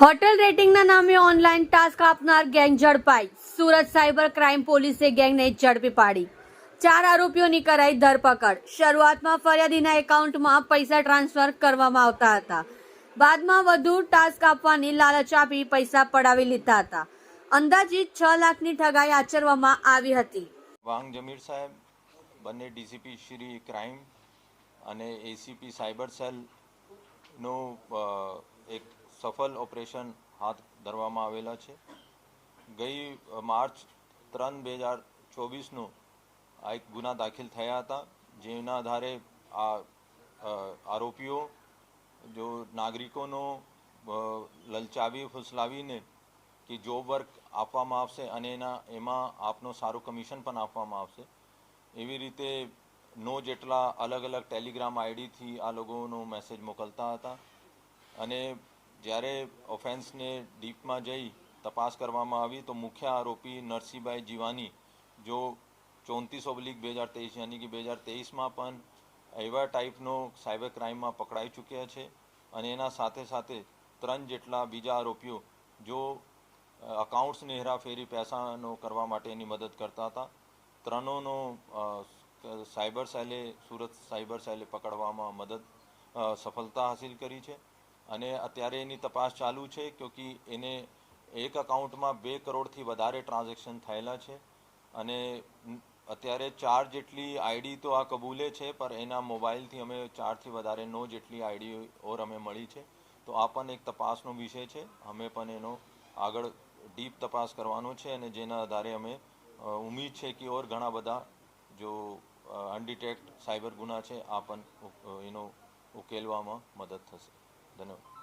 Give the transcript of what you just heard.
Hotel રેટિંગના નામે online task આપનાર gang ઝડપાઈ. સુરત સાયબર ક્રાઇમ પોલીસે ગેંગને ઝડપી પાડી. ચાર આરોપીઓની કરાઈ ધરપકડ. શરૂઆતમાં ફરિયાદીના એકાઉન્ટમાં પૈસા ટ્રાન્સફર કરવામાં આવતા હતા. બાદમાં વધુ ટાસ્ક આપવાની લાલચ આપી પૈસા પડાવી લીધા હતા. અંદાજિત છ લાખની ઠગાઈ આચરવામાં આવી હતી. વાંગ જમીર સાહેબ, બંને ડીસીપી શ્રી ક્રાઇમ અને એસીપી સાયબર સેલનો એક સફળ ઓપરેશન હાથ ધરવામાં આવેલા છે. ગઈ માર્ચ ત્રણ બે હજાર ચોવીસનું આ એક ગુના દાખલ થયા હતા, જેના આધારે આ આરોપીઓ, જો નાગરિકોનો લલચાવી, ફુસલાવીને કે જોબ વર્ક આપવામાં આવશે અને એના, એમાં આપનો સારું કમિશન પણ આપવામાં આવશે. એવી રીતે નો જેટલા અલગ અલગ ટેલિગ્રામ આઈડીથી આ લોકોનો મેસેજ મોકલતા હતા. અને જ્યારે ઓફેન્સને ડીપમાં જઈ તપાસ કરવામાં આવી, તો મુખ્ય આરોપી નરસિંહભાઈ જીવાની, જો ચોત્રીસ ઓબ્લિક બે હજાર તેવીસ યાની કે બે હજાર તેવીસમાં પણ એવા ટાઈપનો સાયબર ક્રાઇમમાં પકડાઈ ચૂક્યા છે અને એના સાથે સાથે ત્રણ જેટલા બીજા આરોપીઓ જો અકાઉન્ટ્સની હેરાફેરી પૈસાનો કરવા માટેની મદદ કરતા હતા. ત્રણોનો સાયબર સેલે સુરત સાયબર સેલે પકડવામાં મદદ સફળતા હાસિલ કરી છે. અને અત્યારે એની તપાસ ચાલુ છે ક્યોંકિ એને એક અકાઉન્ટમાં બે કરોડથી વધારે ટ્રાન્ઝેક્શન થયેલા છે અને અત્યારે ચાર જેટલી આઈડી તો આ કબૂલે છે, પર એના મોબાઈલથી અમે ચારથી વધારે નો જેટલી આઈડી ઓર અમે મળી છે. તો આ પણ એક તપાસનો વિષય છે. અમે પણ એનો આગળ ડીપ તપાસ કરવાનો છે અને જેના આધારે અમે ઉમીદ છે કે ઓર ઘણા બધા જો અનડિટેક્ટ સાયબર ગુના છે, આ પણ એનો ઉકેલવામાં મદદ થશે. धन्यवाद